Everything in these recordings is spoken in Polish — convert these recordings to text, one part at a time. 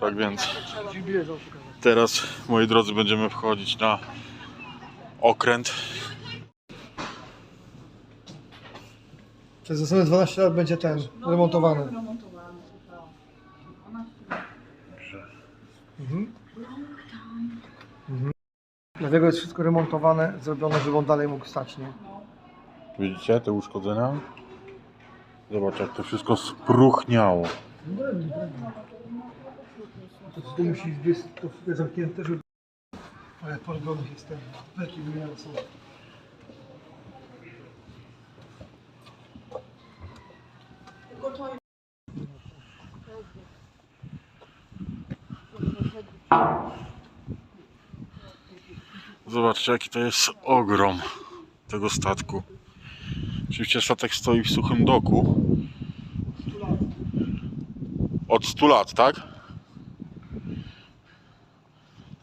Tak więc teraz, moi drodzy, będziemy wchodzić na okręt. Przez następne 12 lat będzie ten remontowany. Mhm. Mhm. Dlatego jest wszystko remontowane, zrobione, żeby on dalej mógł stać, nie? Widzicie te uszkodzenia? Zobacz, jak to wszystko spruchniało. To tu musi być to zamknięte, żeby... Ale podgląd jest ten, wielki wymiany są. Zobaczcie, jaki to jest ogrom tego statku. Oczywiście statek stoi w suchym doku. Od 100 lat, tak?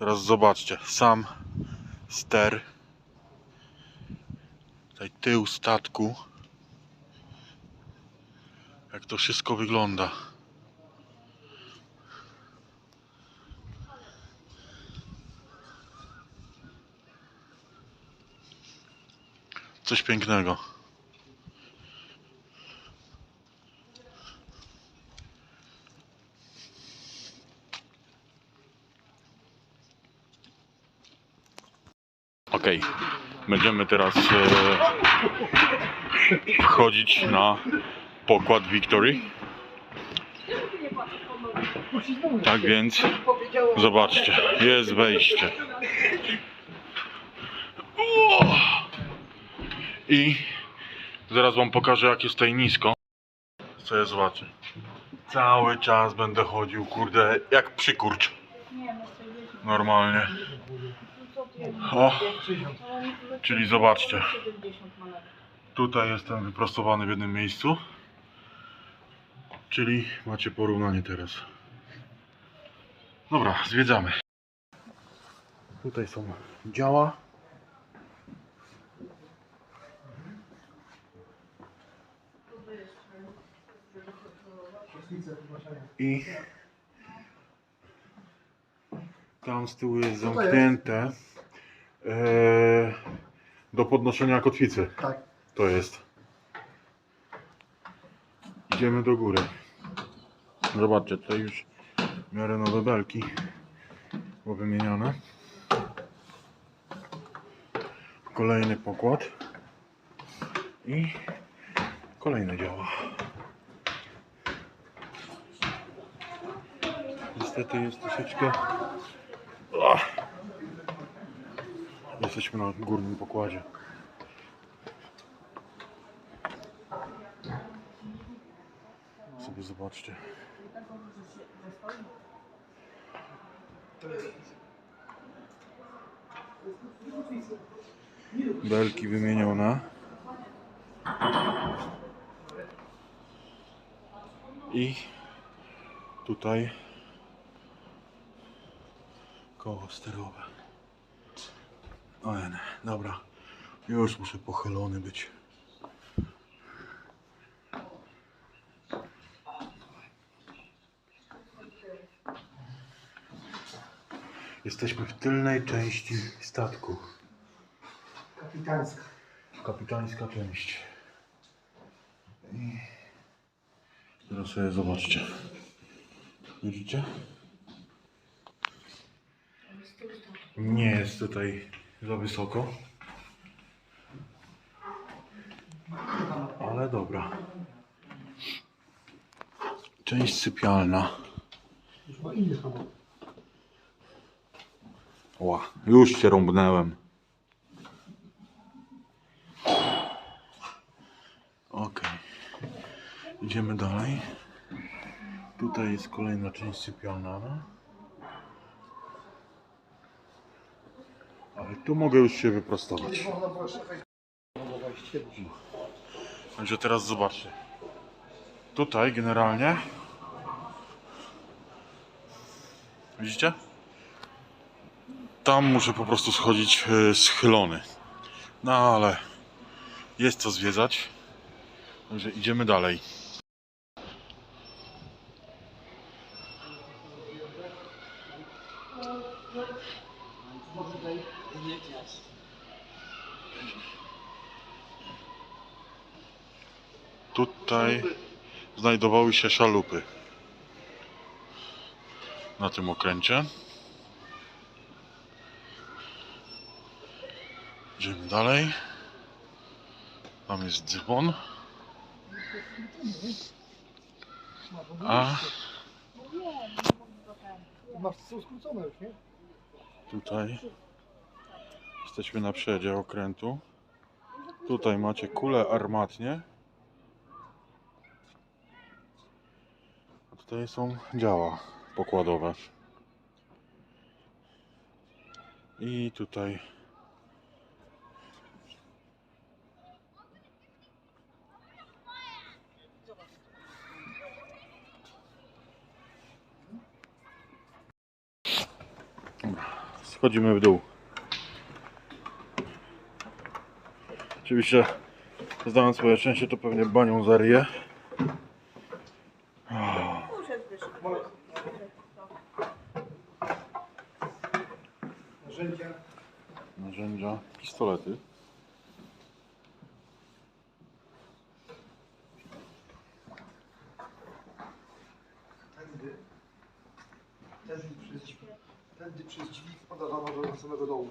Teraz zobaczcie, sam ster. Tutaj tył statku. Jak to wszystko wygląda. Coś pięknego. Ok, będziemy teraz e, wchodzić na pokład Victory. Tak więc zobaczcie, jest wejście. I zaraz wam pokażę jak jest tutaj nisko. Co ja zobaczę. Cały czas będę chodził, kurde, jak przykurcz. Nie, no 40. Normalnie. O, czyli zobaczcie. 70 ma lat. Tutaj jestem wyprostowany w jednym miejscu. Czyli macie porównanie teraz. Dobra, zwiedzamy. Tutaj są działa. I tam z tyłu jest? zamknięte e, do podnoszenia kotwicy. Tak. To jest. Idziemy do góry. Zobaczcie, tutaj już w miarę nowe belki było wymienione. Kolejny pokład. I kolejne działa. Niestety jest troszeczkę... Ach. Jesteśmy na górnym pokładzie. Sobie zobaczcie. Belki wymienione. I tutaj koło sterowe. O nie, dobra. Już muszę pochylony być. Jesteśmy w tylnej części statku. Kapitańska. Kapitańska część. I teraz sobie zobaczcie. Widzicie? Nie jest tutaj za wysoko. Ale dobra. Część sypialna. Ła, już się rąbnęłem. Ok. Idziemy dalej. Tutaj jest kolejna część sypialna. Tu mogę już się wyprostować. Także teraz zobaczcie. Tutaj generalnie. Widzicie? Tam muszę po prostu schodzić e, schylony. No ale jest co zwiedzać. Także idziemy dalej. Tutaj znajdowały się szalupy na tym okręcie. Idziemy dalej. Tam jest dzwon. A Masz są skrócone już, nie? tutaj jesteśmy na przedzie okrętu. Tutaj macie kule armatnie. Tutaj są działa pokładowe. I tutaj schodzimy w dół. Oczywiście zdając swoje szczęście to pewnie banią zaryję. Narzędzia. Narzędzia, pistolety. Tędy. Tędy przez. Tędy przez drzwi wpadawano do samego dołu.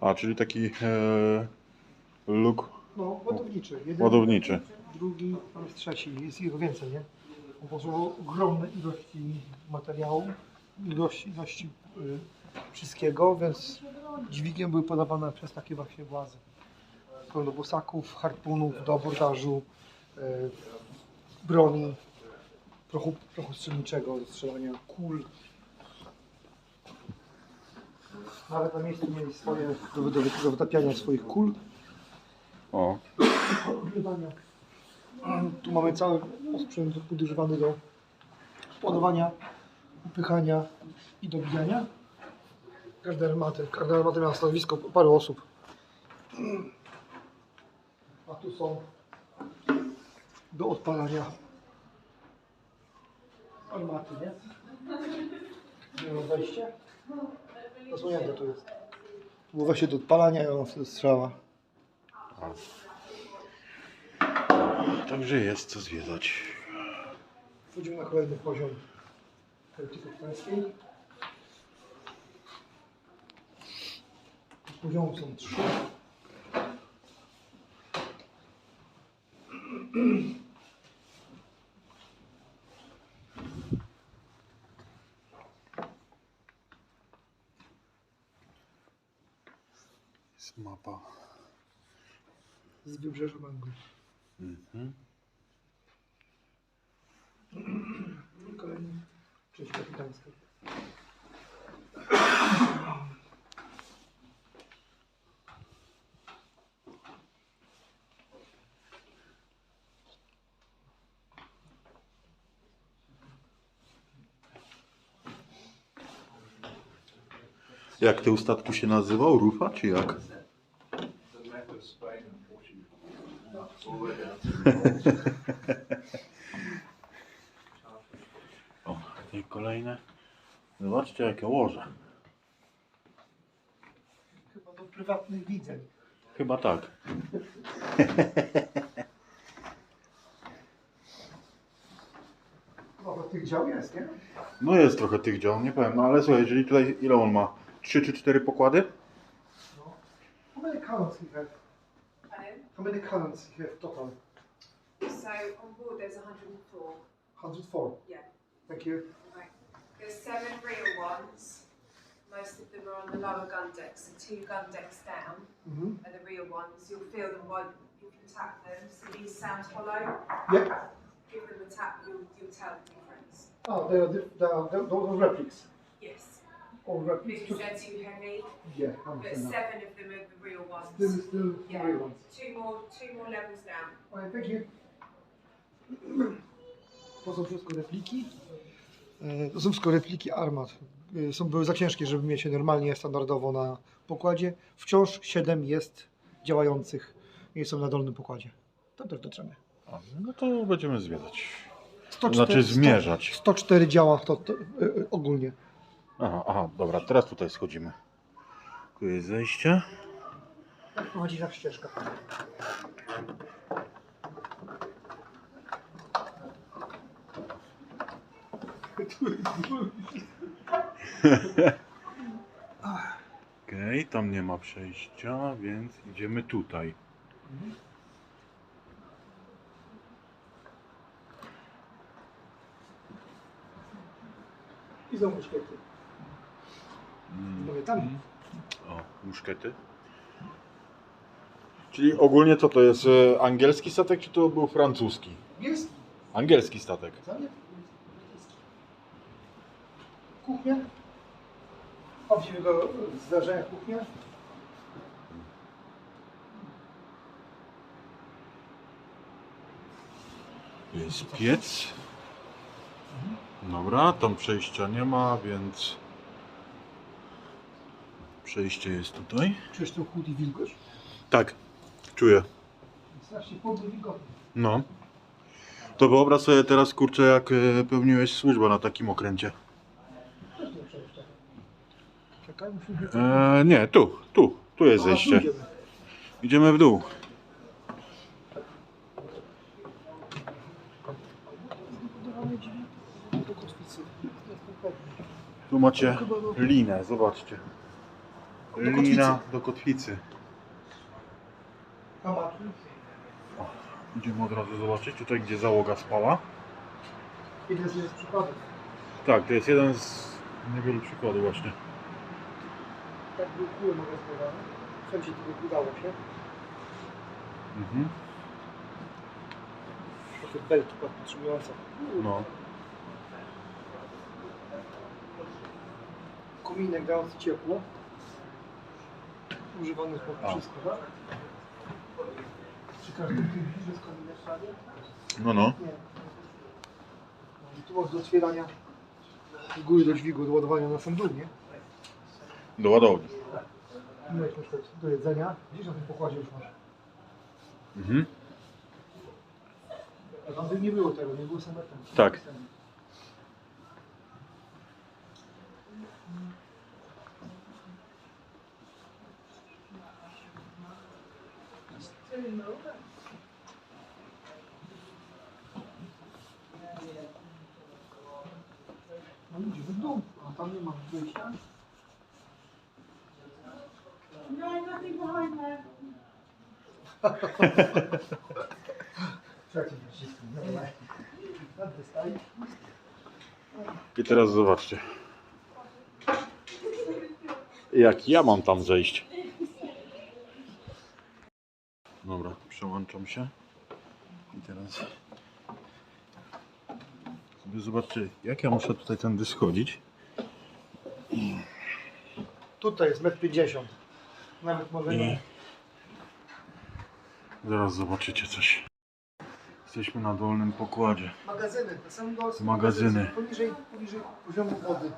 A, czyli taki e, luk No, ładowniczy. Jeden, ładowniczy. drugi, jest trzeci. Jest ich więcej, nie? Ogromne ilości materiału, ilości, ilości y, wszystkiego, więc dźwigiem były podawane przez takie właśnie włazy. Pełno bosaków, harpunów do abordażu, y, broni, prochu, prochu strzelniczego do strzelania kul. Nawet na miejscu mieli swoje do, do, do wytapiania swoich kul. O, Ogrywania. Tu mamy cały osprzęt używany do ładowania, upychania i dobijania. Każda armaty, każda armata miała stanowisko paru osób. A tu są do odpalania armaty, nie? Ma wejście. Zasłonięte tu jest. Było wejście do odpalania i ona strzała. Także jest co zwiedzać. Wchodzimy na kolejny poziom terapii kapitańskiej. Poziomy są trzy. Wybrzeża Anglii. Mhm. Kolejny część kapitańska. Jak ty statku się nazywał? Rufa czy jak? O, i kolejne. Zobaczcie jakie łoże. Chyba do prywatnych widzeń. Chyba tak. Trochę tych dział jest, nie? No jest trochę tych dział, nie powiem, no ale słuchaj, jeżeli tutaj ile on ma? 3 czy 4 pokłady? No. How many cannons he have? Pardon? How many cannons he have total? So on board there's 104. 104. Yeah. Thank you. Right. There's seven real ones. Most of them are on the lower gun decks, and two gun decks down Mhm. are the real ones. You'll feel them while you can tap them. So these sound hollow. Yep. Give them a tap, you'll, you'll tell the difference. Oh, they are, they are those are replics. Yes. All replics. Because they're too heavy. yeah, But seven of them are the real Still, ones. still Yeah. real ones. Two more, two more levels down. Alright, thank you. To są wszystko repliki. E, To są wszystko repliki armat. E, Są, były za ciężkie, żeby mieć je normalnie, standardowo na pokładzie. Wciąż 7 jest działających i są na dolnym pokładzie. Tam też dotrzemy. A, No to będziemy zwiedzać. 104, Znaczy zmierzać. 104 działa to, to, e, ogólnie. Aha, aha, dobra, teraz tutaj schodzimy. Tu jest zejście. Tak prowadzi ta ścieżka. Okej, tam nie ma przejścia, więc idziemy tutaj. I znowu muszkiety. Mm. Mówię tam. O, muszkety. Czyli ogólnie co to jest? e, Angielski statek, czy to był francuski? Jest. Angielski statek. Zamiast Kuchnia. Prawdziwego zdarzenia kuchnia. Jest piec. Dobra, tam przejścia nie ma, więc przejście jest tutaj. Czujesz ten chłód i wilgoć? Tak, czuję. Strasznie chłodny i wilgotny. No. To wyobraź sobie teraz, kurczę, jak e, pełniłeś służbę na takim okręcie. Musimy... E, nie, tu, tu, tu jest zejście. idziemy. Idziemy w dół. Tu macie linę, zobaczcie. Lina do kotwicy. Kamaki. Idziemy od razu zobaczyć tutaj, gdzie załoga spała. Jest. Tak, to jest jeden z niewielu przykładów właśnie. Tak był kół magazynowane. Wszędzie tego udało się. Mhm. Takie belki podtrzymujące. No. Kominek dający ciepło. Używany pod wszystko, tak? Każdym tym jest kominek szary? No, no. Nie. I tu masz do otwierania z góry do dźwigu, do ładowania na sam dół, nie? Do ładowni. I masz na przykład do jedzenia. Gdzieś na tym pokładzie już masz. Mhm. A tam by nie było tego, nie było sametem. Tak. No idziemy w dół, a tam nie ma wyjścia. No, nothing behind there. Trzeci przyciskiem, ale... Tam wystaje. I teraz zobaczcie. Jak ja mam tam zejść? Dobra, przełączam się. I teraz sobie zobaczcie, jak ja muszę tutaj tędy schodzić. Tutaj jest 1,50 m. Nawet może I nie. zaraz zobaczycie coś. Jesteśmy na dolnym pokładzie. Magazyny, na samym dole są Magazyny. Poniżej, poniżej poziomu wody.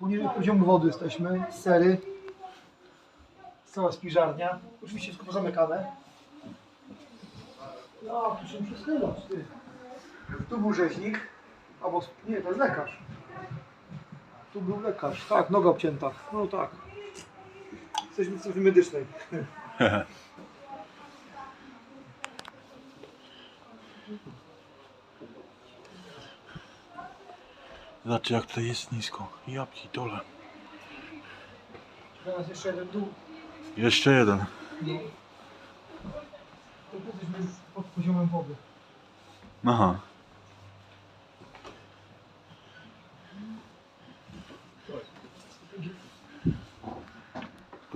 Poniżej poziomu wody jesteśmy. Sery. Cała spiżarnia. Oczywiście wszystko pozamykane. No, tu się muszę schylać, ty. Tu był rzeźnik. Albo, nie, to jest lekarz. Tu był lekarz. Tak, noga obcięta. No tak. Jesteśmy w strefie medycznej. Zobaczcie jak tutaj jest nisko. Ja dole. Teraz jeszcze jeden dół. Jeszcze jeden. No. To jesteśmy już pod poziomem wody. Aha.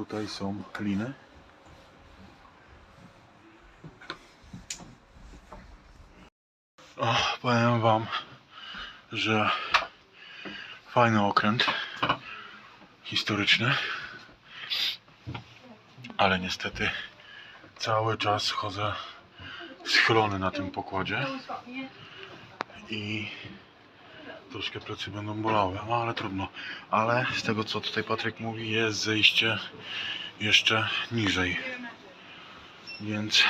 Tutaj są liny. O, powiem wam, że fajny okręt historyczny, ale niestety cały czas chodzę schylony na tym pokładzie i troszkę plecy będą bolały, no ale trudno. Ale z tego co tutaj Patryk mówi, jest zejście jeszcze niżej. Więc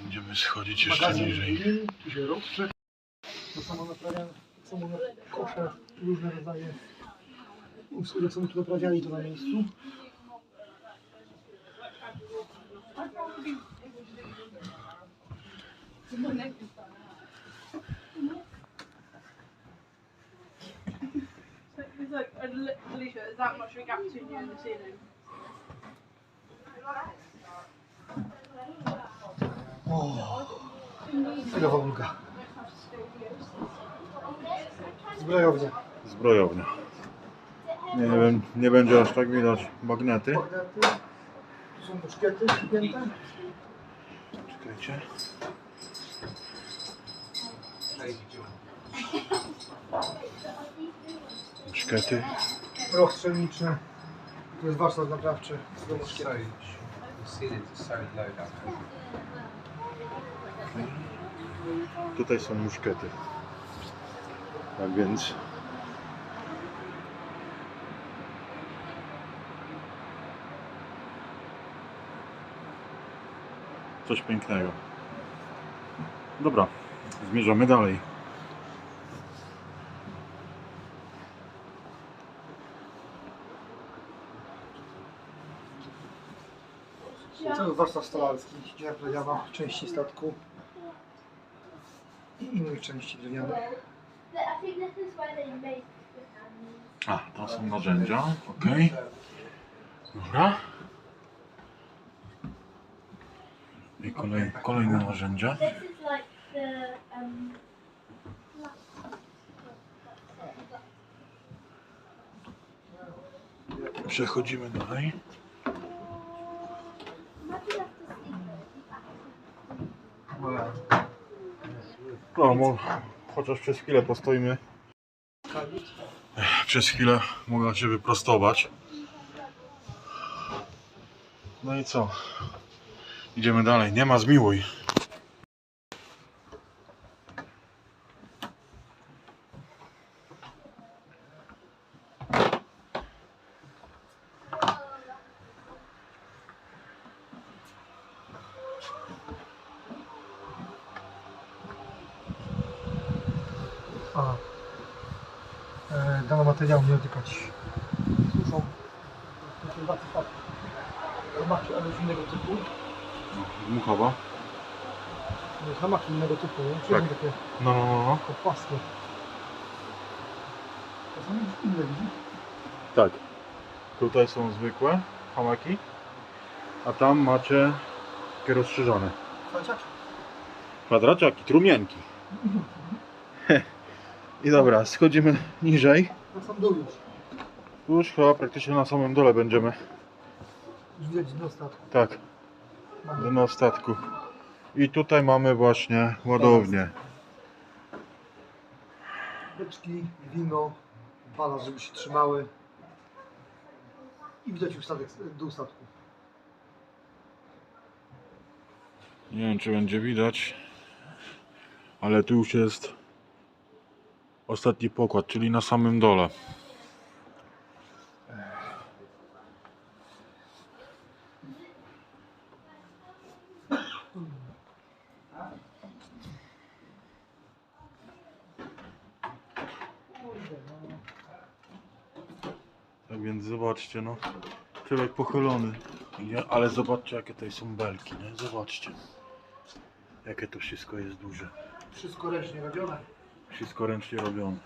będziemy schodzić jeszcze niżej. tu się rozprzed. To samo naprawiane. Są one kosze, różne rodzaje usług, my tu doprawiali to na miejscu. So There's like Alicia, there's that much of a gap between you and the ceiling. O, chwilowa ulga. Zbrojownia. Zbrojownia. Nie wiem, nie będzie aż tak widać magnety. Magnety. Tu są muszkiety przypięte. Czekajcie. Muszkety. Proch strzelniczy. To jest warsztat naprawczy do. Tutaj są muszkety. Tak więc. Coś pięknego. Dobra, zmierzamy dalej. Cały warsztat stolarski, gdzie naprawiano części statku i innych części drewnianych. A, to są narzędzia, ok. Dobra. I kolej, kolejne narzędzia. Przechodzimy dalej. No, mo- chociaż przez chwilę postoimy. Przez chwilę mogę się wyprostować. No i co? Idziemy dalej. Nie ma zmiłuj. A e, dane materiały nie dotykać. Służą do konserwacji statku. Hamaki aluzyjnego typu. Dmuchowa. Nie, Hamaki innego typu, nie? Czyli Tak. takie No, no, no, płaskie. To są inne, widzisz? Tak. Tutaj są zwykłe hamaki. A tam macie takie rozszerzone. Kwadraciaki. Kwadraciaki, trumienki. I dobra, schodzimy niżej. Na sam dół już. Już chyba praktycznie na samym dole będziemy. Już widać dno statku. Tak, dno statku. I tutaj mamy właśnie ładownię. Beczki, wino, balast, żeby się trzymały. I widać już statek, dół statku. Nie wiem czy będzie widać, ale tu już jest ostatni pokład, czyli na samym dole. Więc zobaczcie, no. Tyłek pochylony. Nie, ale zobaczcie, jakie tutaj są belki, nie? Zobaczcie. Jakie to wszystko jest duże. Wszystko ręcznie robione. Wszystko ręcznie robione.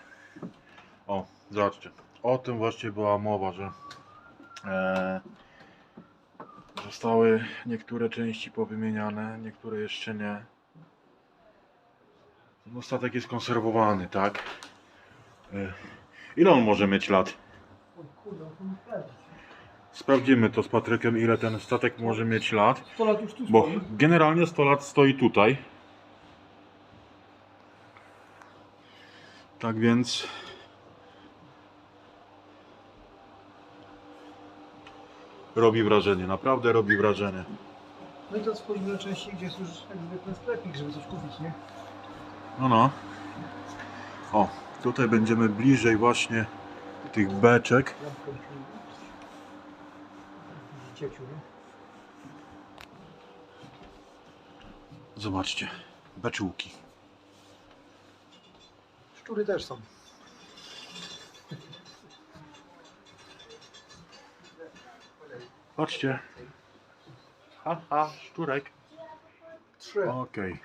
O, zobaczcie. O tym właśnie była mowa, że e, zostały niektóre części powymieniane, niektóre jeszcze nie. No, statek jest konserwowany, tak? E, ile on może mieć lat? Sprawdzimy to z Patrykiem, ile ten statek może mieć lat. 100 lat już tu Bo stoi. generalnie 100 lat stoi tutaj. Tak więc. Robi wrażenie, naprawdę robi wrażenie. No i wchodzimy na części, gdzie jest już jak zwykle sklepik, żeby coś kupić, nie? No no. O, tutaj będziemy bliżej właśnie tych beczek. Zobaczcie, beczułki. Szczury też są. Patrzcie. Haha, szczurek. Trzy. Okej.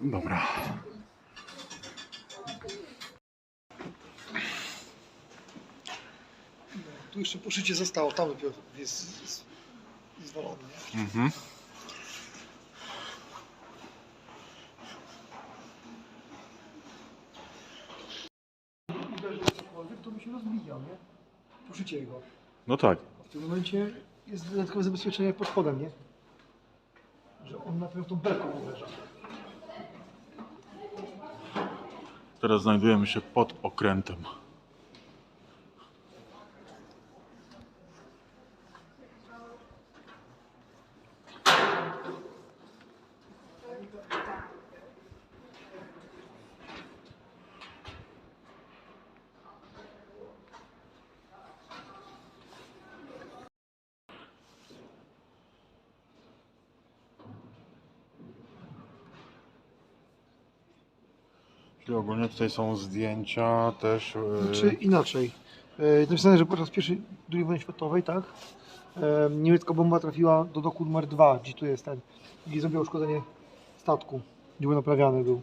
Dobra. Tu jeszcze poszycie zostało, tam dopiero jest, jest zwalony. Nie? Mhm. To by się rozbijał, nie? Poszycie jego. No tak. W tym momencie jest dodatkowe zabezpieczenie pod spodem, nie? Że on na pewno tą belką uderza. Teraz znajdujemy się pod okrętem. Ogólnie tutaj są zdjęcia też. e, Czy inaczej. E, napisane, że podczas pierwszej II wojny światowej, tak? E, niemiecka bomba trafiła do doku numer 2, gdzie tu jest ten. I zrobiła uszkodzenie statku, gdzie był naprawiany był.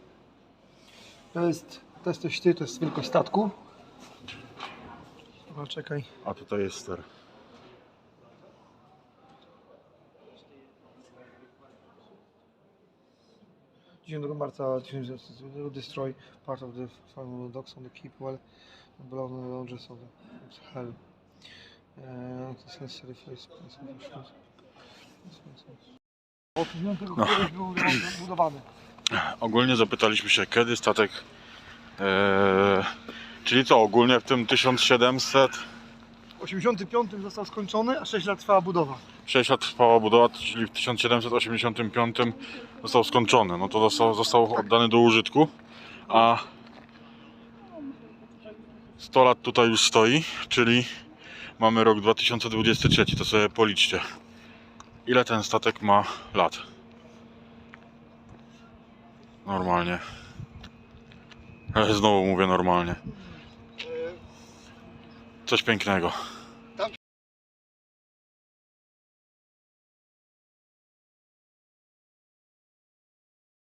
To jest, to jest to jest wielkość statku. Dobra, czekaj. A tutaj jest ster. 1900 destroy part of the final docks on the keep well below the launches of the hell. Uh, to jest necessary face Od 9 któregoś był budowany. Ogólnie zapytaliśmy się, kiedy statek. E, czyli co, ogólnie w tym 1700. W 85 został skończony, a 6 lat trwała budowa. 6 lat trwała budowa, czyli w 1785 został skończony. No to został, został oddany do użytku, a 100 lat tutaj już stoi, czyli mamy rok 2023. To sobie policzcie. Ile ten statek ma lat? Normalnie. Znowu mówię normalnie. Coś pięknego.